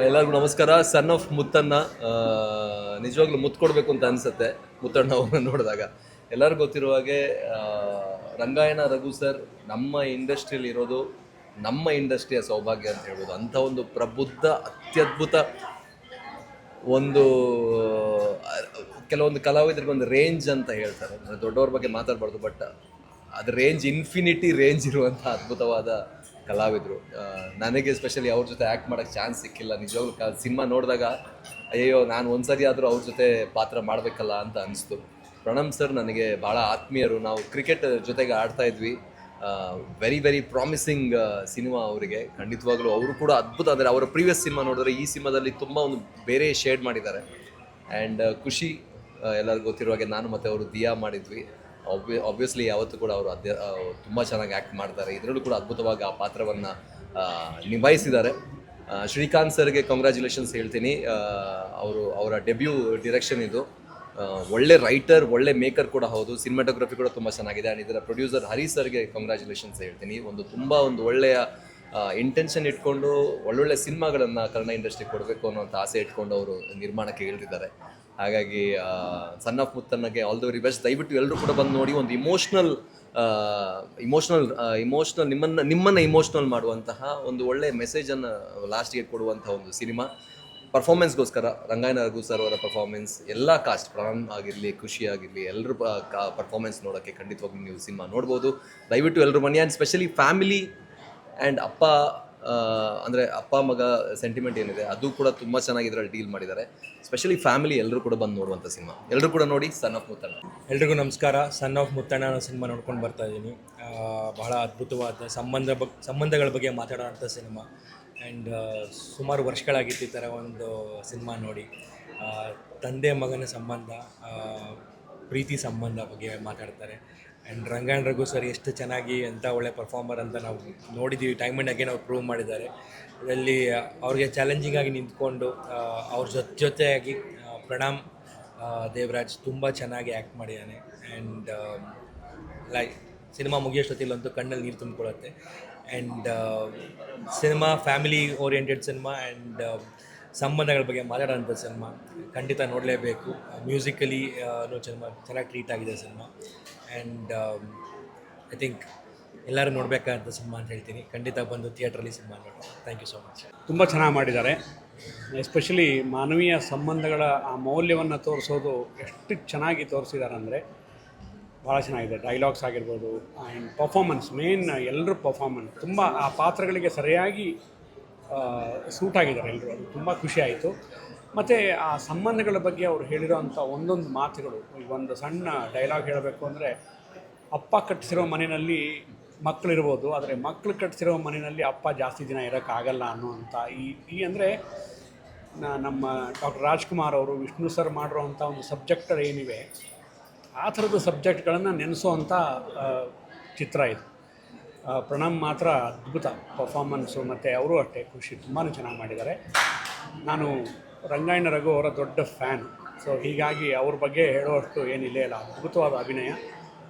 ಎಲ್ಲರಿಗೂ ನಮಸ್ಕಾರ. Son of ಮುತ್ತನ್ನ ನಿಜವಾಗ್ಲೂ ಮುತ್ತು ಕೊಡಬೇಕು ಅಂತ ಅನ್ಸುತ್ತೆ ಮುತ್ತಣ್ಣ ಅವ್ರನ್ನ ನೋಡಿದಾಗ. ಎಲ್ಲರಿಗೂ ಗೊತ್ತಿರುವ ಹಾಗೆ ರಂಗಾಯಣ ರಘು ಸರ್ ನಮ್ಮ ಇಂಡಸ್ಟ್ರಿಯಲ್ಲಿ ಇರೋದು ನಮ್ಮ ಇಂಡಸ್ಟ್ರಿಯ ಸೌಭಾಗ್ಯ ಅಂತ ಹೇಳ್ಬೋದು. ಅಂಥ ಒಂದು ಪ್ರಬುದ್ಧ, ಅತ್ಯದ್ಭುತ ಒಂದು ಕೆಲವೊಂದು ಕಲಾವಿದರಿಗೆ ಒಂದು ರೇಂಜ್ ಅಂತ ಹೇಳ್ತಾರೆ. ದೊಡ್ಡವ್ರ ಬಗ್ಗೆ ಮಾತಾಡಬಾರ್ದು ಬಟ್ ಅದು ರೇಂಜ್ ಇನ್ಫಿನಿಟಿ ರೇಂಜ್ ಇರುವಂಥ ಅದ್ಭುತವಾದ ಕಲಾವಿದರು. ನನಗೆ ಸ್ಪೆಷಲಿ ಅವ್ರ ಜೊತೆ ಆ್ಯಕ್ಟ್ ಮಾಡೋಕ್ಕೆ ಚಾನ್ಸ್ ಸಿಕ್ಕಿಲ್ಲ. ನಿಜವಾಗ್ಲೂ ಕ, ಸಿನಿಮಾ ನೋಡಿದಾಗ ಅಯ್ಯೋ ನಾನು ಒಂದ್ಸರಿ ಆದರೂ ಅವ್ರ ಜೊತೆ ಪಾತ್ರ ಮಾಡಬೇಕಲ್ಲ ಅಂತ ಅನಿಸ್ತು. ಪ್ರಣಮ್ ಸರ್ ನನಗೆ ಭಾಳ ಆತ್ಮೀಯರು. ನಾವು ಕ್ರಿಕೆಟ್ ಜೊತೆಗೆ ಆಡ್ತಾ ಇದ್ವಿ. ವೆರಿ ವೆರಿ ಪ್ರಾಮಿಸಿಂಗ್ ಸಿನಿಮಾ ಅವರಿಗೆ. ಖಂಡಿತವಾಗ್ಲೂ ಅವರು ಕೂಡ ಅದ್ಭುತ. ಅಂದರೆ ಅವರ ಪ್ರೀವಿಯಸ್ ಸಿನಿಮಾ ನೋಡಿದ್ರೆ ಈ ಸಿನಿಮಾದಲ್ಲಿ ತುಂಬ ಒಂದು ಬೇರೆ ಶೇಡ್ ಮಾಡಿದ್ದಾರೆ. ಆ್ಯಂಡ್ ಖುಷಿ ಎಲ್ಲರಿಗೂ ಗೊತ್ತಿರೋ ಹಾಗೆ ನಾನು ಮತ್ತು ಅವರು ದಿಯಾ ಮಾಡಿದ್ವಿ. ಆಬ್ವಿ ಆಬ್ವಿಯಸ್ಲಿ ಯಾವತ್ತೂ ಕೂಡ ಅವರು ಅದ್ಯ ತುಂಬ ಚೆನ್ನಾಗಿ ಆ್ಯಕ್ಟ್ ಮಾಡ್ತಾರೆ. ಇದರಲ್ಲೂ ಕೂಡ ಅದ್ಭುತವಾಗಿ ಆ ಪಾತ್ರವನ್ನು ನಿಭಾಯಿಸಿದ್ದಾರೆ. ಶ್ರೀಕಾಂತ್ ಸರ್ಗೆ ಕಂಗ್ರ್ಯಾಚುಲೇಷನ್ಸ್ ಹೇಳ್ತೀನಿ. ಅವರು, ಅವರ ಡೆಬ್ಯೂ ಡಿರೆಕ್ಷನ್ ಇದು. ಒಳ್ಳೆ ರೈಟರ್ ಒಳ್ಳೆ ಮೇಕರ್ ಕೂಡ ಹೌದು. ಸಿನಿಮಾಟೋಗ್ರಫಿ ಕೂಡ ತುಂಬ ಚೆನ್ನಾಗಿದೆ. ಆ್ಯಂಡ್ ಇದರ ಪ್ರೊಡ್ಯೂಸರ್ ಹರಿ ಸರ್ಗೆ ಕಂಗ್ರ್ಯಾಚುಲೇಷನ್ಸ್ ಹೇಳ್ತೀನಿ. ಒಂದು ತುಂಬ ಒಂದು ಒಳ್ಳೆಯ ಇಂಟೆನ್ಷನ್ ಇಟ್ಕೊಂಡು ಒಳ್ಳೊಳ್ಳೆ ಸಿನಿಮಾಗಳನ್ನು ಕನ್ನಡ ಇಂಡಸ್ಟ್ರಿಗೆ ಕೊಡಬೇಕು ಅನ್ನೋಂಥ ಆಸೆ ಇಟ್ಕೊಂಡು ಅವರು ನಿರ್ಮಾಣಕ್ಕೆ ಇಳಿದಿದ್ದಾರೆ. ಹಾಗಾಗಿ ಸನ್ ಆಫ್ ಮುತ್ತನ್ನಗೆ ಆಲ್ ದ ವೆರಿ ಬೆಸ್ಟ್ ದಯವಿಟ್ಟು ಎಲ್ಲರೂ ಕೂಡ ಬಂದು ನೋಡಿ ಒಂದು ಇಮೋಷ್ನಲ್ ಇಮೋಷ್ನಲ್ ಇಮೋಷ್ನಲ್ ನಿಮ್ಮನ್ನು ನಿಮ್ಮನ್ನು ಇಮೋಷ್ನಲ್ ಮಾಡುವಂತಹ ಒಂದು ಒಳ್ಳೆ ಮೆಸೇಜನ್ನು ಲಾಸ್ಟ್ಗೆ ಕೊಡುವಂಥ ಒಂದು ಸಿನಿಮಾ. ಪರ್ಫಾರ್ಮೆನ್ಸ್ಗೋಸ್ಕರ ರಂಗಾಯಣ ರಘು ಸರ್ ಅವರ ಪರ್ಫಾರ್ಮೆನ್ಸ್ ಎಲ್ಲ ಕಾಸ್ಟ್ ಪ್ರಾಣ್ ಆಗಿರಲಿ, ಖುಷಿ ಆಗಿರಲಿ ಎಲ್ಲರೂ ಪರ್ಫಾರ್ಮೆನ್ಸ್ ನೋಡೋಕ್ಕೆ ಖಂಡಿತವಾಗ್ಲೂ ನೀವು ಸಿನಿಮಾ ನೋಡ್ಬೋದು. ದಯವಿಟ್ಟು ಎಲ್ಲರೂ ಬನ್ನಿ ಆ್ಯಂಡ್ ಸ್ಪೆಷಲಿ ಫ್ಯಾಮಿಲಿ ಆ್ಯಂಡ್ ಅಪ್ಪ ಅಂದರೆ ಅಪ್ಪ, ಮಗ ಸೆಂಟಿಮೆಂಟ್ ಏನಿದೆ, ಅದು ಕೂಡ ತುಂಬ ಚೆನ್ನಾಗಿ ಇದರಲ್ಲಿ ಡೀಲ್ ಮಾಡಿದ್ದಾರೆ. ಸ್ಪೆಷಲಿ ಫ್ಯಾಮಿಲಿ ಎಲ್ಲರೂ ಕೂಡ ಬಂದು ನೋಡುವಂಥ ಸಿನಿಮಾ. ಎಲ್ಲರೂ ಕೂಡ ನೋಡಿ ಸನ್ ಆಫ್ ಮುತ್ತಣ್ಣ ಎಲ್ರಿಗೂ ನಮಸ್ಕಾರ. ಸನ್ ಆಫ್ ಮುತ್ತಣ್ಣ ಅನ್ನೋ ಸಿನಿಮಾ ನೋಡ್ಕೊಂಡು ಬರ್ತಾ ಇದ್ದೀನಿ. ಬಹಳ ಅದ್ಭುತವಾದ ಸಂಬಂಧ ಬಗ್, ಸಂಬಂಧಗಳ ಬಗ್ಗೆ ಮಾತಾಡೋಂಥ ಸಿನಿಮಾ. ಆ್ಯಂಡ್ ಸುಮಾರು ವರ್ಷಗಳಾಗಿತ್ತು ಈ ಥರ ಒಂದು ಸಿನಿಮಾ ನೋಡಿ. ತಂದೆ ಮಗನ ಸಂಬಂಧ ಪ್ರೀತಿ ಸಂಬಂಧ ಬಗ್ಗೆ ಮಾತಾಡ್ತಾರೆ. ಆ್ಯಂಡ್ ರಂಗಾಯಣ ರಘು ಸರ್ ಎಷ್ಟು ಚೆನ್ನಾಗಿ ಎಂಥ ಒಳ್ಳೆ ಪರ್ಫಾರ್ಮರ್ ಅಂತ ನಾವು ನೋಡಿದ್ದೀವಿ ಟೈಮ್ ಆ್ಯಂಡ್ ಅಗೇನ್ ಅವ್ರು ಪ್ರೂವ್ ಮಾಡಿದ್ದಾರೆ. ಅದರಲ್ಲಿ ಅವ್ರಿಗೆ ಚಾಲೆಂಜಿಂಗ್ ಆಗಿ ನಿಂತ್ಕೊಂಡು ಅವ್ರ ಜೊತೆ, ಜೊತೆಯಾಗಿ ಪ್ರಣಾಮ್ ದೇವರಾಜ್ ತುಂಬ ಚೆನ್ನಾಗಿ ಆ್ಯಕ್ಟ್ ಮಾಡಿದ್ದಾನೆ. ಆ್ಯಂಡ್ ಲೈಕ್ ಸಿನಿಮಾ ಮುಗಿಯೋಷ್ಟೊತ್ತಿಲ್ಲಂತೂ ಕಣ್ಣಲ್ಲಿ ನೀರು ತುಂಬಿಕೊಳ್ಳುತ್ತೆ. And cinema family oriented cinema and ಸಂಬಂಧಗಳ ಬಗ್ಗೆ ಮಾತಾಡೋಂಥ ಸಿನಿಮಾ ಖಂಡಿತ ನೋಡಲೇಬೇಕು. ಮ್ಯೂಸಿಕಲಿ ಸಿನಿಮಾ ಚೆನ್ನಾಗಿ ಟ್ರೀಟ್ ಆಗಿದೆ ಸಿನಿಮಾ. ಆ್ಯಂಡ್ ಐ ಥಿಂಕ್ ಎಲ್ಲರೂ ನೋಡಬೇಕಾದ ಸಿನಿಮಾ ಅಂತ ಹೇಳ್ತೀನಿ. ಖಂಡಿತ ಬಂದು ಥಿಯೇಟ್ರಲ್ಲಿ ಸಿನಿಮಾ ನೋಡಿ ಥ್ಯಾಂಕ್ ಯು ಸೊ ಮಚ್ ತುಂಬ ಚೆನ್ನಾಗಿ ಮಾಡಿದ್ದಾರೆ. ಎಸ್ಪೆಷಲಿ ಮಾನವೀಯ ಸಂಬಂಧಗಳ ಆ ಮೌಲ್ಯವನ್ನು ತೋರಿಸೋದು ಎಷ್ಟು ಚೆನ್ನಾಗಿ ತೋರಿಸಿದ್ದಾರೆ ಅಂದರೆ ಭಾಳ ಚೆನ್ನಾಗಿದೆ. ಡೈಲಾಗ್ಸ್ ಆಗಿರ್ಬೋದು ಆ್ಯಂಡ್ ಪರ್ಫಾಮೆನ್ಸ್ ಮೇನ್ ಎಲ್ಲರೂ ಪರ್ಫಾಮೆನ್ಸ್ ತುಂಬ ಆ ಪಾತ್ರಗಳಿಗೆ ಸರಿಯಾಗಿ ಸೂಟ್ ಆಗಿದ್ದಾರೆ ಎಲ್ಲರೂ ಅದು ತುಂಬ ಖುಷಿ ಆಯಿತು. ಮತ್ತು ಆ ಸಂಬಂಧಗಳ ಬಗ್ಗೆ ಅವರು ಹೇಳಿರೋವಂಥ ಒಂದೊಂದು ಮಾತುಗಳು ಈಗ ಒಂದು ಸಣ್ಣ ಡೈಲಾಗ್ ಹೇಳಬೇಕು ಅಂದರೆ ಅಪ್ಪ ಕಟ್ಟಿಸಿರೋ ಮನೆಯಲ್ಲಿ ಮಕ್ಕಳಿರ್ಬೋದು ಆದರೆ ಮಕ್ಕಳು ಕಟ್ಟಿಸಿರೋ ಮನೆಯಲ್ಲಿ ಅಪ್ಪ ಜಾಸ್ತಿ ದಿನ ಇರೋಕ್ಕಾಗಲ್ಲ ಅನ್ನುವಂಥ ಈ ಈ ಅಂದರೆ ನಮ್ಮ ಡಾಕ್ಟರ್ ರಾಜ್ಕುಮಾರ್ ಅವರು, ವಿಷ್ಣು ಸರ್ ಮಾಡಿರೋವಂಥ ಒಂದು ಸಬ್ಜೆಕ್ಟ್ಗಳು ಏನಿವೆ, ಆ ಥರದ ಸಬ್ಜೆಕ್ಟ್ಗಳನ್ನು ನೆನೆಸೋವಂಥ ಚಿತ್ರ ಇದು. ಪ್ರಣಮ್ ಮಾತ್ರ ಅದ್ಭುತ ಪರ್ಫಾರ್ಮೆನ್ಸು ಮತ್ತು ಅವರು ಅಷ್ಟೇ, ಖುಷಿ ತುಂಬಾ ಚೆನ್ನಾಗಿ ಮಾಡಿದ್ದಾರೆ. ನಾನು ರಂಗಾಯಣ ರಘು ಅವರ ದೊಡ್ಡ ಫ್ಯಾನ್. ಸೊ ಹೀಗಾಗಿ ಅವ್ರ ಬಗ್ಗೆ ಹೇಳೋಷ್ಟು ಏನಿಲ್ಲ ಇಲ್ಲ ಅದ್ಭುತವಾದ ಅಭಿನಯ.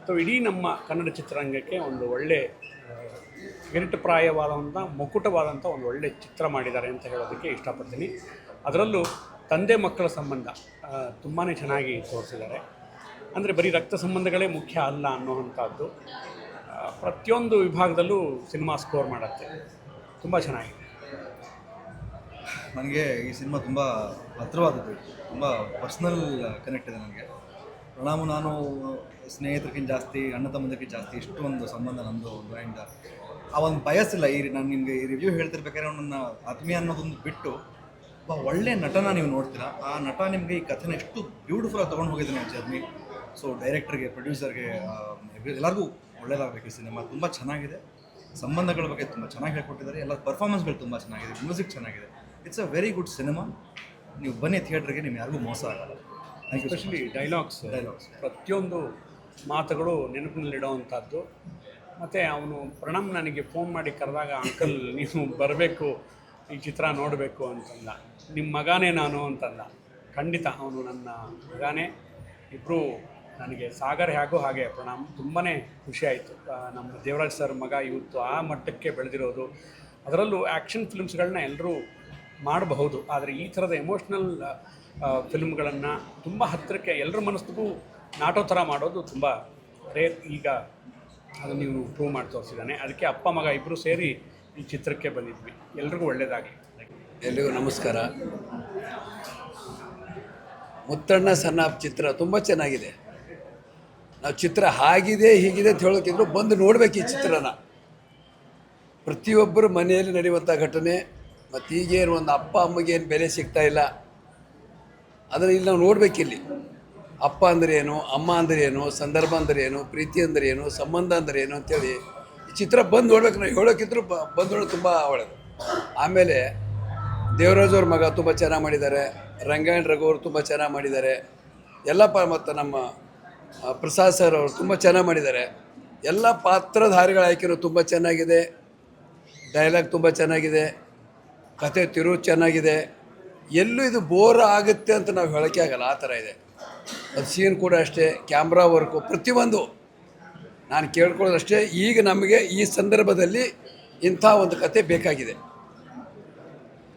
ಸೊ ಇಡೀ ನಮ್ಮ ಕನ್ನಡ ಚಿತ್ರರಂಗಕ್ಕೆ ಒಂದು ಒಳ್ಳೆ ಕಿರೀಟಪ್ರಾಯವಾದಂಥ ಮುಕುಟವಾದಂಥ ಒಂದು ಒಳ್ಳೆ ಚಿತ್ರ ಮಾಡಿದ್ದಾರೆ ಅಂತ ಹೇಳೋದಕ್ಕೆ ಇಷ್ಟಪಡ್ತೀನಿ. ಅದರಲ್ಲೂ ತಂದೆ ಮಕ್ಕಳ ಸಂಬಂಧ ತುಂಬಾ ಚೆನ್ನಾಗಿ ತೋರಿಸಿದ್ದಾರೆ. ಅಂದರೆ ಬರೀ ರಕ್ತ ಸಂಬಂಧಗಳೇ ಮುಖ್ಯ ಅಲ್ಲ ಅನ್ನೋವಂಥದ್ದು. ಪ್ರತಿಯೊಂದು ವಿಭಾಗದಲ್ಲೂ ಸಿನಿಮಾ ಸ್ಕೋರ್ ಮಾಡುತ್ತೆ. ತುಂಬ ಚೆನ್ನಾಗಿದೆ. ನನಗೆ ಈ ಸಿನಿಮಾ ತುಂಬ ಹತ್ರವಾದದ್ದು, ತುಂಬ ಪರ್ಸ್ನಲ್ ಕನೆಕ್ಟ್ ಇದೆ ನನಗೆ. ಪ್ರಣಾಮು ನಾನು ಸ್ನೇಹಿತರಿಗಿಂತ ಜಾಸ್ತಿ, ಅಣ್ಣ ತಮ್ಮದಕ್ಕಿಂತ ಜಾಸ್ತಿ ಇಷ್ಟು ಒಂದು ಸಂಬಂಧ ನಂದು ಒಂದು ಆ್ಯಂಡ್ ಆ ಒಂದು ಬಯಸಿಲ್ಲ ಈ ನಾನು ನಿಮಗೆ ಈ ರಿವ್ಯೂ ಹೇಳ್ತಿರ್ಬೇಕಾದ್ರೆ ಅವನನ್ನು ಆತ್ಮೀಯ ಅನ್ನೋದೊಂದು ಬಿಟ್ಟು ಒಬ್ಬ ಒಳ್ಳೆ ನಟನ ನೀವು ನೋಡ್ತೀರ? ಆ ನಟ ನಿಮಗೆ ಈ ಕಥೆನ ಎಷ್ಟು ಬ್ಯೂಟಿಫುಲ್ಲಾಗಿ ತೊಗೊಂಡು ಹೋಗಿದ್ದಾನೆ ಜರ್ನಿ ಸೊ ಡೈರೆಕ್ಟರ್ಗೆ ಪ್ರೊಡ್ಯೂಸರ್ಗೆ ಎಲ್ಲರಿಗೂ ಒಳ್ಳೇದಾಗಬೇಕು ಈ ಸಿನಿಮಾ. ತುಂಬ ಚೆನ್ನಾಗಿದೆ. ಸಂಬಂಧಗಳ ಬಗ್ಗೆ ತುಂಬ ಚೆನ್ನಾಗಿ ಹೇಳ್ಕೊಟ್ಟಿದ್ದಾರೆ. ಎಲ್ಲ ಪರ್ಫಾರ್ಮೆನ್ಸ್ಗಳು ತುಂಬ ಚೆನ್ನಾಗಿದೆ. ಮ್ಯೂಸಿಕ್ ಚೆನ್ನಾಗಿದೆ. It's a very good cinema ನೀವು ಬನ್ನಿ ಥಿಯೇಟ್ರಿಗೆ ನಿಮ್ಗೆ ಯಾರಿಗೂ ಮೋಸ ಆಗಲ್ಲ. ಎಸ್ಪೆಷಲಿ ಡೈಲಾಗ್ಸ್ ಡೈಲಾಗ್ಸ್ ಪ್ರತಿಯೊಂದು ಮಾತುಗಳು ನೆನಪಿನಲ್ಲಿಡೋವಂಥದ್ದು ಮತ್ತು ಅವನು ಪ್ರಣಮ್ ನನಗೆ ಫೋನ್ ಮಾಡಿ ಕರೆದಾಗ ಅಂಕಲ್ ನೀವು ಬರಬೇಕು ಈ ಚಿತ್ರ ನೋಡಬೇಕು ಅಂತಂದ. ನಿಮ್ಮ ಮಗನೇ ನಾನು ಅಂತಂದ. ಖಂಡಿತ ಅವನು ನನ್ನ ಮಗನೇ. ಇಬ್ಬರು ನನಗೆ ಸಾಗರ್ ಹೇಗೂ ಹಾಗೆ ಪ್ರಣಾಮ್ ತುಂಬಾ ಖುಷಿ ಆಯಿತು. ನಮ್ಮ ದೇವರಾಜ್ ಸರ್ ಮಗ ಇವತ್ತು ಆ ಮಟ್ಟಕ್ಕೆ ಬೆಳೆದಿರೋದು. ಅದರಲ್ಲೂ ಆ್ಯಕ್ಷನ್ ಫಿಲ್ಮ್ಸ್ಗಳನ್ನ ಎಲ್ಲರೂ ಮಾಡಬಹುದು. ಆದರೆ ಈ ಥರದ ಎಮೋಷ್ನಲ್ ಫಿಲ್ಮ್ಗಳನ್ನು ತುಂಬ ಹತ್ತಿರಕ್ಕೆ ಎಲ್ಲರ ಮನಸ್ಸಿಗೂ ನಾಟೋ ಥರ ಮಾಡೋದು ತುಂಬ ರೇರ್ ಈಗ ಅದು ನೀವು ಪ್ರೂವ್ ಮಾಡಿ ತೋರಿಸಿದ್ದಾನೆ. ಅದಕ್ಕೆ ಅಪ್ಪ, ಮಗ ಇಬ್ಬರು ಸೇರಿ ಈ ಚಿತ್ರಕ್ಕೆ ಬಂದಿದ್ವಿ. ಎಲ್ರಿಗೂ ಒಳ್ಳೆಯದಾಗಲಿ ಎಲ್ರಿಗೂ ನಮಸ್ಕಾರ. ಮುತ್ತಣ್ಣ ಸಣ್ಣ ಚಿತ್ರ ತುಂಬ ಚೆನ್ನಾಗಿದೆ. ನಾವು ಚಿತ್ರ ಹಾಗಿದೆ, ಹೀಗಿದೆ ಅಂತ ಹೇಳೋಕ್ಕಿದ್ರು ಬಂದು ನೋಡ್ಬೇಕು ಈ ಚಿತ್ರನ. ಪ್ರತಿಯೊಬ್ಬರು ಮನೆಯಲ್ಲಿ ನಡೆಯುವಂಥ ಘಟನೆ ಮತ್ತು ಈಗೇನು ಒಂದು ಅಪ್ಪ, ಅಮ್ಮಗೆ ಏನು ಬೆಲೆ ಸಿಗ್ತಾ ಇಲ್ಲ. ಅದನ್ನು ಇಲ್ಲಿ ನಾವು ನೋಡಬೇಕಿಲ್ಲಿ ಅಪ್ಪ ಅಂದರೆ ಏನು, ಅಮ್ಮ ಅಂದರೆ ಏನು, ಸಂದರ್ಭ ಅಂದ್ರೆ ಏನು, ಪ್ರೀತಿ ಅಂದ್ರೆ ಏನು, ಸಂಬಂಧ ಅಂದ್ರೆ ಏನು ಅಂತೇಳಿ ಈ ಚಿತ್ರ ಬಂದು ನೋಡ್ಬೇಕು ನಾವು. ಹೇಳೋಕ್ಕಿದ್ರು ಬಂದು ನೋಡೋದು ತುಂಬ ಒಳ್ಳೆಯದು ಆಮೇಲೆ ದೇವರಾಜ್ ಅವ್ರ ಮಗ ತುಂಬ ಚೆನ್ನಾಗಿ ಮಾಡಿದ್ದಾರೆ. ರಂಗಾಯಣ ರಘು ಅವರು ತುಂಬ ಚೆನ್ನಾಗಿ ಮಾಡಿದ್ದಾರೆ. ಎಲ್ಲಪ್ಪ ಮತ್ತು ನಮ್ಮ ಪ್ರಸಾದ್ ಸರ್ ಅವರು ತುಂಬ ಚೆನ್ನಾಗಿ ಮಾಡಿದ್ದಾರೆ. ಎಲ್ಲ ಪಾತ್ರಧಾರಿಗಳು ಆಯ್ಕೆನೂ ತುಂಬ ಚೆನ್ನಾಗಿದೆ. ಡೈಲಾಗ್ ತುಂಬ ಚೆನ್ನಾಗಿದೆ. ಕತೆ ತಿರು ಚೆನ್ನಾಗಿದೆ. ಎಲ್ಲೂ ಇದು ಬೋರ್ ಆಗುತ್ತೆ ಅಂತ ನಾವು ಹೇಳೋಕ್ಕೆ ಆಗಲ್ಲ, ಆ ಥರ ಇದೆ. ಅದು ಸೀನ್ ಕೂಡ ಅಷ್ಟೇ ಕ್ಯಾಮ್ರಾ ವರ್ಕು ಪ್ರತಿಯೊಂದು. ನಾನು ಕೇಳ್ಕೊಳ್ಳೋದಷ್ಟೇ, ಈಗ ನಮಗೆ ಈ ಸಂದರ್ಭದಲ್ಲಿ ಇಂಥ ಒಂದು ಕತೆ ಬೇಕಾಗಿದೆ.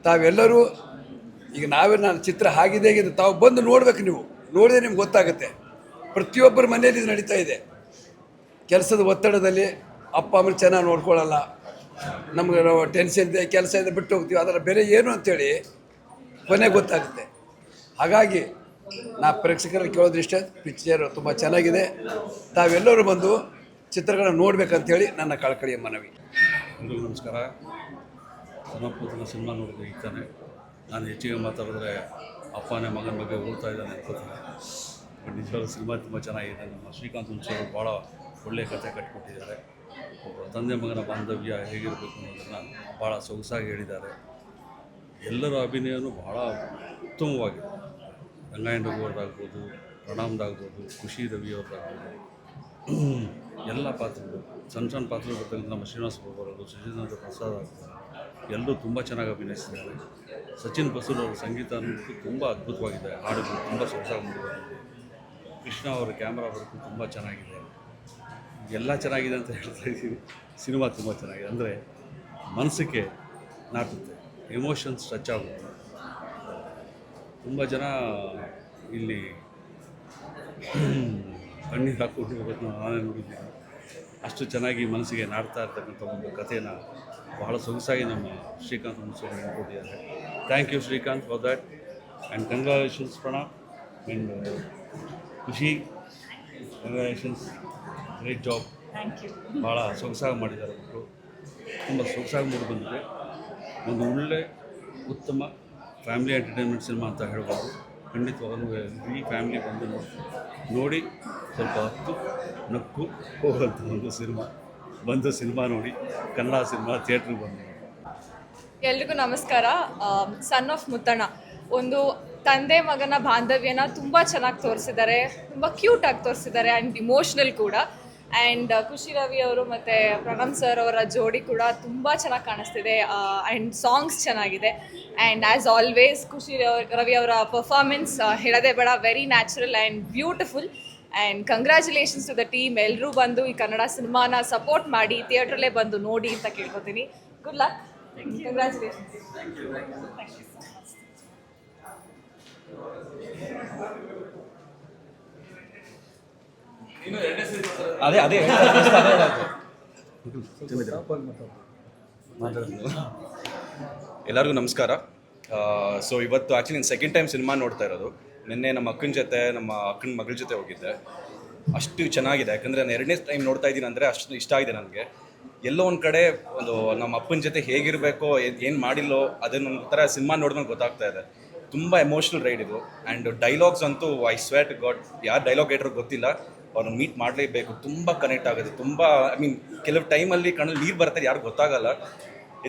ತಾವೆಲ್ಲರೂ, ಈಗ ನಾವೇ ನಾನು ಚಿತ್ರ ಹಾಗಿದೆ ಆಗಿದೆ ತಾವು ಬಂದು ನೋಡ್ಬೇಕು ನೀವು. ನೋಡಿದ್ರೆ ನಿಮ್ಗೆ ಗೊತ್ತಾಗುತ್ತೆ. ಪ್ರತಿಯೊಬ್ಬರ ಮನೆಯಲ್ಲಿ ಇದು ನಡೀತಾ ಇದೆ. ಕೆಲಸದ ಒತ್ತಡದಲ್ಲಿ ಅಪ್ಪ, ಅಮ್ಮ ಚೆನ್ನಾಗಿ ನೋಡ್ಕೊಳ್ಳಲ್ಲ. ನಮ್ಗೆ ನಾವು ಟೆನ್ಷನ್ ಇದೆ, ಕೆಲಸ ಇದೆ, ಬಿಟ್ಟು ಹೋಗ್ತೀವಿ. ಅದರ ಬೆಲೆ ಏನು ಅಂತೇಳಿ ಕೊನೆ ಗೊತ್ತಾಗುತ್ತೆ. ಹಾಗಾಗಿ ನಾ ಪ್ರೇಕ್ಷಕರಲ್ಲಿ ಕೇಳೋದು ಇಷ್ಟ ಪಿಕ್ಚರ್ ತುಂಬ ಚೆನ್ನಾಗಿದೆ. ತಾವೆಲ್ಲರೂ ಬಂದು ಚಿತ್ರಗಳನ್ನ ನೋಡ್ಬೇಕಂತೇಳಿ ನನ್ನ ಕಳಕಳಿಯ ಮನವಿ. ಎಲ್ರಿಗೂ ನಮಸ್ಕಾರ. ಸಮರ್ಪೂತನ ಸಿನಿಮಾ ನೋಡಿದ್ರೆ ನಾನು ಹೆಚ್ಚಿಗೆ ಮಾತಾಡಿದ್ರೆ ಅಪ್ಪನೇ ಮಗನ ಬಗ್ಗೆ ಓದ್ತಾ ಇದ್ದಾನೆ ಅನ್ಕೋತೀನಿ. ಬಟ್ ನಿಜವಾಗ್ಲೂ ಸಿನಿಮಾ ತುಂಬ ಚೆನ್ನಾಗಿದೆ. ನಮ್ಮ ಶ್ರೀಕಾಂತ್ ಹುಣಸೂರು ಭಾಳ ಒಳ್ಳೆಯ ಕಥೆ ಕಟ್ಟಿಕೊಟ್ಟಿದ್ದಾರೆ ಒಬ್ಬ ತಂದೆ ಮಗನ ಬಾಂಧವ್ಯ ಹೇಗಿರಬೇಕು ಅನ್ನೋದನ್ನು ಭಾಳ ಸೊಗಸಾಗಿ ಹೇಳಿದ್ದಾರೆ. ಎಲ್ಲರ ಅಭಿನಯನೂ ಭಾಳ ಉತ್ತಮವಾಗಿದೆ. ರಂಗಾಯಣ ಪ್ರಣಾಮ್ದಾಗ್ಬೋದು, ಖುಷಿ ರವಿ ಅವ್ರದ್ದಾಗ್ಬೋದು ಎಲ್ಲ ಪಾತ್ರಗಳು. ಸಣ್ಣ ಸಣ್ಣ ಪಾತ್ರಗಳು ಬರ್ತಕ್ಕಂಥ ನಮ್ಮ ಶ್ರೀನಿವಾಸ ಬಾಬು ಸುಶೀಂದ್ರ ಪ್ರಸಾದ್ ಎಲ್ಲರೂ ತುಂಬ ಚೆನ್ನಾಗಿ ಅಭಿನಯಿಸಿದ್ದಾರೆ. ಸಚಿನ್ ಬಸೂರ್ ಅವರ ಸಂಗೀತ ಅನ್ನೋದು ತುಂಬ ಅದ್ಭುತವಾಗಿದೆ. ಹಾಡುಗಳು ತುಂಬ ಸೊಗಸಾಗಿ ಮುಂದುವರೆದಿದೆ ಕೃಷ್ಣ ಅವರ ಕ್ಯಾಮ್ರಾ ವರ್ಕು ತುಂಬ ಚೆನ್ನಾಗಿದೆ. ಎಲ್ಲ ಚೆನ್ನಾಗಿದೆ ಅಂತ ಹೇಳ್ತಾ ಇದ್ದೀವಿ. ಸಿನಿಮಾ ತುಂಬ ಚೆನ್ನಾಗಿದೆ. ಅಂದರೆ ಮನಸ್ಸಿಗೆ ನಾಟುತ್ತೆ. ಎಮೋಷನ್ಸ್ ಟಚ್ ಆಗುತ್ತೆ. ತುಂಬ ಜನ ಇಲ್ಲಿ ಕಣ್ಣೀರು ಹಾಕ್ಕೊಂಡು ಹೋಗೋದನ್ನ ನಾನೇ ನೋಡಿದ್ದೀನಿ. ಅಷ್ಟು ಚೆನ್ನಾಗಿ ಮನಸ್ಸಿಗೆ ನಾಡ್ತಾ ಇರ್ತಕ್ಕಂಥ ಒಂದು ಕಥೆನ ಬಹಳ ಸೊಗಸಾಗಿ ನಮ್ಮ ಶ್ರೀಕಾಂತ್ ಮುನ್ಸೂರು ಹೇಳ್ಕೊಟ್ಟಿದ್ದಾರೆ. Thank you Srikanth for that and congratulations Prana and Khushi. Congratulations great job. ಭಾಳ ಸೊಗಸಾಗಿ ಮಾಡಿದ್ದಾರೆ ಮಕ್ಕಳು. ತುಂಬ ಸೊಗಸಾಗಿ ಮೂಡಿ ಬಂದಿದೆ. ಒಂದು ಒಳ್ಳೆ ಉತ್ತಮ ಫ್ಯಾಮಿಲಿ ಎಂಟರ್ಟೈನ್ಮೆಂಟ್ ಸಿನಿಮಾ ಅಂತ ಹೇಳ್ಬೋದು. ಖಂಡಿತವಾಗಲೂ ಇಡೀ ಫ್ಯಾಮಿಲಿ ಬಂದು ನೋಡಿ ನೋಡಿ ಸ್ವಲ್ಪ ಹತ್ತು ನಕ್ಕು ಹೋಗುವಂಥ ಒಂದು ಸಿನಿಮಾ. ಬಂದು ಸಿನಿಮಾ ನೋಡಿ ಕನ್ನಡ ಸಿನಿಮಾ ಥಿಯೇಟ್ರಿಗೆ ಬಂದು ಎಲ್ರಿಗೂ ನಮಸ್ಕಾರ. Son of Muthanna. ಒಂದು ತಂದೆ ಮಗನ ಬಾಂಧವ್ಯನ ತುಂಬ ಚೆನ್ನಾಗಿ ತೋರಿಸಿದ್ದಾರೆ. ತುಂಬ ಕ್ಯೂಟ್ ಆಗಿ ತೋರಿಸಿದ್ದಾರೆ ಆ್ಯಂಡ್ ಇಮೋಷ್ನಲ್ ಕೂಡ. ಆ್ಯಂಡ್ ಖುಷಿ ರವಿ ಅವರು ಮತ್ತು ಪ್ರಣಮ್ ಸರ್ ಅವರ ಜೋಡಿ ಕೂಡ ತುಂಬ ಚೆನ್ನಾಗಿ ಕಾಣಿಸ್ತಿದೆ. ಆ್ಯಂಡ್ ಸಾಂಗ್ಸ್ ಚೆನ್ನಾಗಿದೆ. ಆ್ಯಂಡ್ ಆ್ಯಸ್ ಆಲ್ವೇಸ್ ಖುಷಿ ರವ್- ಅವರ ಪರ್ಫಾರ್ಮೆನ್ಸ್ ಹೇಳೋದೇ ಬೇಡ. Very natural and beautiful and congratulations to the team ಎಲ್ಲರೂ ಬಂದು ಈ ಕನ್ನಡ ಸಿನಿಮಾನ ಸಪೋರ್ಟ್ ಮಾಡಿ ಥಿಯೇಟ್ರಲ್ಲೇ ಬಂದು ನೋಡಿ ಅಂತ ಕೇಳ್ಕೊತೀನಿ. ಗುಡ್ ಲಕ್ ಕಂಗ್ರ್ಯಾಚುಲೇಷನ್ಸ್ ಅದೇ ಅದೇ. ಎಲ್ಲರಿಗೂ ನಮಸ್ಕಾರ. ಸೊ ಇವತ್ತು ಆ್ಯಕ್ಚುಲಿ ನಾನು ಸೆಕೆಂಡ್ ಟೈಮ್ ಸಿನಿಮಾ ನೋಡ್ತಾ ಇರೋದು. ನಿನ್ನೆ ನಮ್ಮ ಅಕ್ಕನ ಜೊತೆ ನಮ್ಮ ಅಕ್ಕನ ಮಗಳ ಜೊತೆ ಹೋಗಿದ್ದೆ. ಅಷ್ಟು ಚೆನ್ನಾಗಿದೆ. ಯಾಕಂದರೆ ನಾನು ಎರಡನೇ ಟೈಮ್ ನೋಡ್ತಾ ಇದ್ದೀನಿ ಅಂದರೆ ಅಷ್ಟು ಇಷ್ಟ ಆಗಿದೆ ನನಗೆ. ಎಲ್ಲೋ ಒಂದು ಕಡೆ ಒಂದು ನಮ್ಮ ಅಪ್ಪನ ಜೊತೆ ಹೇಗಿರಬೇಕೋ ಏನು ಮಾಡಿಲ್ಲೋ ಅದನ್ನು ಒಂಥರ ಸಿನಿಮಾ ನೋಡಿದ್ಮೇಲೆ ಗೊತ್ತಾಗ್ತಾ ಇದೆ. ತುಂಬ ಎಮೋಷ್ನಲ್ ರೈಡ್ ಇದು. ಆ್ಯಂಡ್ ಡೈಲಾಗ್ಸ್ ಅಂತೂ ಐ ಸ್ವೇಟ್ ಗಾಡ್ ಯಾರು ಡೈಲಾಗ್ ಹೇಟರ್ ಗೊತ್ತಿಲ್ಲ. ಅವ್ರನ್ನ ಮೀಟ್ ಮಾಡಲೇಬೇಕು. ತುಂಬ ಕನೆಕ್ಟ್ ಆಗುತ್ತೆ. ತುಂಬ ಐ ಮೀನ್ ಕೆಲವು ಟೈಮಲ್ಲಿ ಕಣ್ಣಲ್ಲಿ ನೀರು ಬರ್ತಾರೆ ಯಾರು ಗೊತ್ತಾಗಲ್ಲ.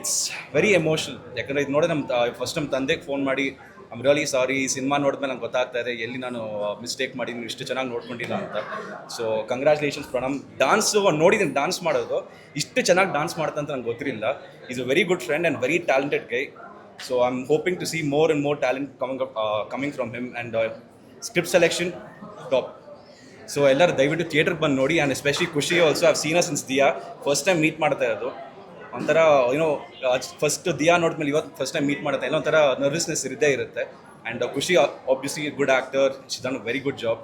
ಇಟ್ಸ್ ವೆರಿ ಎಮೋಷನಲ್ ಯಾಕಂದರೆ ಇದು ನೋಡಿ ನಮ್ಮ ಫಸ್ಟ್ ನಮ್ಮ ತಂದೆಗೆ ಫೋನ್ ಮಾಡಿ ಐಮ್ ರಿಯಲಿ ಸಾರಿ ಈ ಸಿನಿಮಾ ನೋಡಿದ್ಮೇಲೆ ನಂಗೆ ಗೊತ್ತಾಗ್ತಾ ಇದೆ. ಎಲ್ಲಿ ನಾನು ಮಿಸ್ಟೇಕ್ ಮಾಡಿ ನೀವು ಇಷ್ಟು ಚೆನ್ನಾಗಿ ನೋಡ್ಕೊಂಡಿಲ್ಲ ಅಂತ. So congratulations Pranam. ಡಾನ್ಸು ನೋಡಿದ್ದೀನಿ ಡಾನ್ಸ್ ಮಾಡೋದು. ಇಷ್ಟು ಚೆನ್ನಾಗಿ ಡಾನ್ಸ್ ಮಾಡ್ತಾ ಅಂತ ನಂಗೆ ಗೊತ್ತಿರಲಿಲ್ಲ. Is a very good friend and very talented guy so I am hoping to see more and more talent coming coming from him and script selection top so ಎಲ್ಲರೂ ದಯವಿಟ್ಟು ಥಿಯೇಟ್ರಿಗೆ ಬಂದು ನೋಡಿ and especially Khushi also have seen us since the first time meet ಮಾಡ್ತಾ ಇರೋದು. ಒಂಥರ ಏನೋ first Diya ನೋಡಿದ್ಮೇಲೆ ಇವತ್ತು ಫಸ್ಟ್ ಟೈಮ್ ಮೀಟ್ ಮಾಡುತ್ತೆ. ಎಲ್ಲ ಒಂಥರ ನರ್ವಸ್ನೆಸ್ ಇದ್ದೇ ಇರುತ್ತೆ. And Khushi obviously good actor she done very good job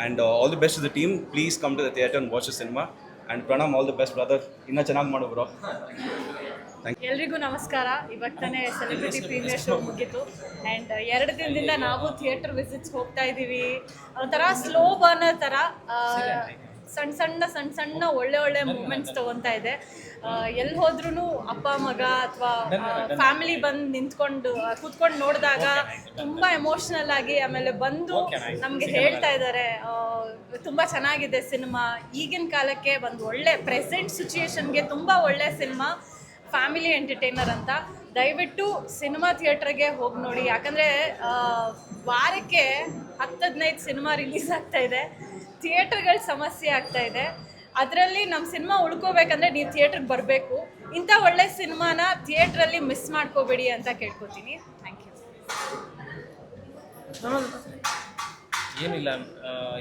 and all the best the team please come to the theatre and watch the cinema and Pranam all the best brother ಇನ್ನೂ ಚೆನ್ನಾಗಿ ಮಾಡು bro ಎಲ್ರಿಗೂ ನಮಸ್ಕಾರ. ಇವಾಗ ತಾನೇ celebrity premiere show ಮುಗೀತು. And ಎರಡು ದಿನದಿಂದ ನಾವು ಥಿಯೇಟರ್ ವಿಸಿಟ್ಸ್ ಹೋಗ್ತಾ ಇದ್ದೀವಿ. ಒಂಥರ ಸ್ಲೋ ಬರ್ನರ್ ಥರ ಸಣ್ಣ ಸಣ್ಣ ಸಣ್ಣ ಸಣ್ಣ ಒಳ್ಳೆ ಒಳ್ಳೆ ಮೂಮೆಂಟ್ಸ್ ತೊಗೊತಾ ಇದೆ. ಎಲ್ಲಿ ಹೋದ್ರೂ ಅಪ್ಪ ಮಗ ಅಥವಾ ಫ್ಯಾಮಿಲಿ ಬಂದು ನಿಂತ್ಕೊಂಡು ಕೂತ್ಕೊಂಡು ನೋಡಿದಾಗ ತುಂಬ ಎಮೋಷ್ನಲ್ ಆಗಿ ಆಮೇಲೆ ಬಂದು ನಮಗೆ ಹೇಳ್ತಾ ಇದ್ದಾರೆ ತುಂಬ ಚೆನ್ನಾಗಿದೆ ಸಿನಿಮಾ. ಈಗಿನ ಕಾಲಕ್ಕೆ ಒಂದು ಒಳ್ಳೆ ಪ್ರೆಸೆಂಟ್ ಸಿಚುಯೇಷನ್ಗೆ ತುಂಬ ಒಳ್ಳೆ ಸಿನಿಮಾ. ಫ್ಯಾಮಿಲಿ ಎಂಟರ್ಟೈನರ್ ಅಂತ, ದಯವಿಟ್ಟು ಸಿನಿಮಾ ಥಿಯೇಟ್ರಿಗೆ ಹೋಗಿ ನೋಡಿ. ಯಾಕಂದರೆ ವಾರಕ್ಕೆ ಹತ್ತು ಹದಿನೈದು ಸಿನಿಮಾ ರಿಲೀಸ್ ಆಗ್ತಾ ಇದೆ. ಥಿಯೇಟ್ರ್ಗಳ ಸಮಸ್ಯೆ ಆಗ್ತಾ ಇದೆ. ಅದರಲ್ಲಿ ನಮ್ಮ ಸಿನಿಮಾ ಉಳ್ಕೋಬೇಕಂದ್ರೆ ನೀವು ಥಿಯೇಟ್ರಿಗೆ ಬರಬೇಕು. ಇಂಥ ಒಳ್ಳೆ ಸಿನಿಮಾನ ಥಿಯೇಟ್ರಲ್ಲಿ ಮಿಸ್ ಮಾಡ್ಕೋಬೇಡಿ ಅಂತ ಕೇಳ್ಕೊತೀನಿ. Thank you. ಏನಿಲ್ಲ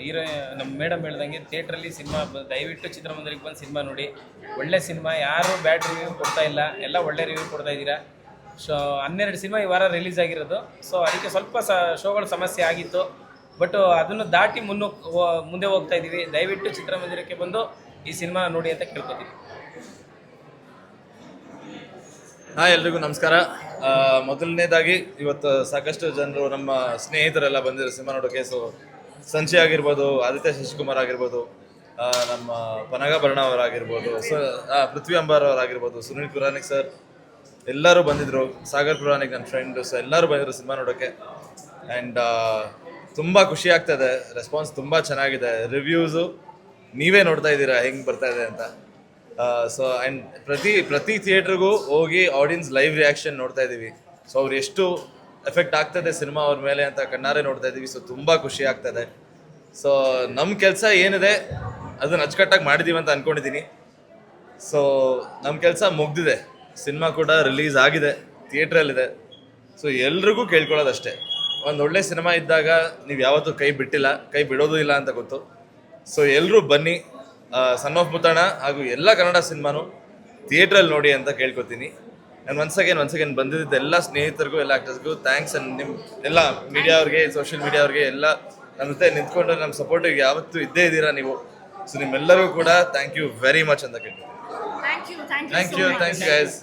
ಹೀರೋ ನಮ್ಮ ಮೇಡಮ್ ಹೇಳ್ದಂಗೆ ಥಿಯೇಟ್ರಲ್ಲಿ ಸಿನಿಮಾ ದಯವಿಟ್ಟು ಚಿತ್ರಮಂದಿರಕ್ಕೆ ಬಂದು ಸಿನಿಮಾ ನೋಡಿ. ಒಳ್ಳೆ ಸಿನಿಮಾ, ಯಾರು ಬ್ಯಾಡ್ ರಿವ್ಯೂ ಕೊಡ್ತಾ ಇಲ್ಲ. ಎಲ್ಲ ಒಳ್ಳೆ ರಿವ್ಯೂ ಕೊಡ್ತಾ ಇದ್ದೀರಾ? ಸೊ ಹನ್ನೆರಡು ಸಿನಿಮಾ ಈ ವಾರ ರಿಲೀಸ್ ಆಗಿರೋದು. ಸೊ ಅದಕ್ಕೆ ಸ್ವಲ್ಪ ಸ, ಶೋಗಳ ಸಮಸ್ಯೆ ಆಗಿತ್ತು. ಬಟ್ ಅದನ್ನು ದಾಟಿ ಮುನ್ನು ಮುಂದೆ ಹೋಗ್ತಾ ಇದ್ದೀವಿ. ದಯವಿಟ್ಟು ಚಿತ್ರಮಂದಿರಕ್ಕೆ ಬಂದು ಈ ಸಿನಿಮಾ ನೋಡಿ ಅಂತ ಕೇಳ್ಕೊತೀವಿ. ಹಾಯ್ ಎಲ್ರಿಗೂ ನಮಸ್ಕಾರ. ಮೊದಲನೇದಾಗಿ ಇವತ್ತು ಸಾಕಷ್ಟು ಜನರು ನಮ್ಮ ಸ್ನೇಹಿತರೆಲ್ಲ ಬಂದಿರೋ ಸಿನಿಮಾ ನೋಡೋಕೆ. ಸೊ ಸಂಚಿ ಆಗಿರ್ಬೋದು, ಆದಿತ್ಯ ಶಶಿಕುಮಾರ್ ಆಗಿರ್ಬೋದು ನಮ್ಮ ಪನಗಭರಣ ಅವರಾಗಿರ್ಬೋದು, ಸೊ ಪೃಥ್ವಿ ಅಂಬಾರ್ ಅವರಾಗಿರ್ಬೋದು, ಸುನಿಲ್ ಕುರಾನಿಕ್ ಸರ್ ಎಲ್ಲರೂ ಬಂದಿದ್ರು. ಸಾಗರ್ ಕುರಾನಿಕ್ ನನ್ನ ಫ್ರೆಂಡು ಸೊ ಎಲ್ಲರೂ ಬಂದಿದ್ರು ಸಿನಿಮಾ ನೋಡೋಕ್ಕೆ ಆ್ಯಂಡ್ ತುಂಬ ಖುಷಿ ಆಗ್ತದೆ ರೆಸ್ಪಾನ್ಸ್ ತುಂಬ ಚೆನ್ನಾಗಿದೆ. ರಿವ್ಯೂಸು ನೀವೇ ನೋಡ್ತಾ ಇದ್ದೀರಾ? ಹೆಂಗೆ ಬರ್ತಾ ಇದೆ ಅಂತ? ಸೊ ಆ್ಯಂಡ್ ಪ್ರತಿ ಪ್ರತಿ ಥಿಯೇಟ್ರಿಗೂ ಹೋಗಿ ಆಡಿಯನ್ಸ್ ಲೈವ್ ರಿಯಾಕ್ಷನ್ ನೋಡ್ತಾ ಇದ್ದೀವಿ ಸೊ ಅವ್ರು ಎಷ್ಟು ಎಫೆಕ್ಟ್ ಆಗ್ತದೆ ಸಿನಿಮಾ ಅವ್ರ ಮೇಲೆ ಅಂತ ಕಣ್ಣಾರೆ ನೋಡ್ತಾ ಇದ್ದೀವಿ ಸೊ ತುಂಬ ಖುಷಿ ಆಗ್ತದೆ. ಸೊ ನಮ್ಮ ಕೆಲಸ ಏನಿದೆ, ಅದನ್ನು ಅಚ್ಚುಕಟ್ಟಾಗಿ ಮಾಡಿದ್ದೀವಿ ಅಂತ ಅಂದ್ಕೊಂಡಿದ್ದೀನಿ ಸೊ ನಮ್ಮ ಕೆಲಸ ಮುಗ್ದಿದೆ. ಸಿನಿಮಾ ಕೂಡ ರಿಲೀಸ್ ಆಗಿದೆ. ಥಿಯೇಟ್ರಲ್ಲಿದೆ ಸೊ ಎಲ್ರಿಗೂ ಕೇಳ್ಕೊಳ್ಳೋದಷ್ಟೇ. ಒಂದು ಒಳ್ಳೆ ಸಿನಿಮಾ ಇದ್ದಾಗ ನೀವು ಯಾವತ್ತೂ ಕೈ ಬಿಟ್ಟಿಲ್ಲ, ಕೈ ಬಿಡೋದು ಇಲ್ಲ ಅಂತ ಗೊತ್ತು. ಸೊ ಎಲ್ಲರೂ ಬನ್ನಿ. ಸನ್ ಆಫ್ ಮುತ್ತಣ ಹಾಗೂ ಎಲ್ಲ ಕನ್ನಡ ಸಿನಿಮಾನು ಥಿಯೇಟ್ರಲ್ಲಿ ನೋಡಿ ಅಂತ ಕೇಳ್ಕೊತೀನಿ. ನಾನು ಒನ್ಸ್ ಅಗೇನ್ ಒನ್ಸ್ ಅಗೇನ್ ಬಂದಿದ್ದ ಎಲ್ಲ ಸ್ನೇಹಿತರಿಗೂ ಎಲ್ಲ ಆಕ್ಟರ್ಸ್ಗೂ ಥ್ಯಾಂಕ್ಸ್ ಅಂಡ್ ನಿಮ್ಮ ಎಲ್ಲ ಮೀಡಿಯಾ ಅವ್ರಿಗೆ ಸೋಷಿಯಲ್ ಮೀಡಿಯಾ ಅವ್ರಿಗೆ ಎಲ್ಲ ನನ್ನ ಜೊತೆ ನಿಂತ್ಕೊಂಡು ನಮ್ಮ ಸಪೋರ್ಟಿಗೆ ಯಾವತ್ತೂ ಇದ್ದೇ ಇದ್ದೀರಾ ನೀವು? ಸೊ ನಿಮ್ಮೆಲ್ಲರಿಗೂ ಕೂಡ ಥ್ಯಾಂಕ್ ಯು ವೆರಿ ಮಚ್ ಅಂತ ಕೇಳ್ತೀನಿ thank you thank you thank you thank you guys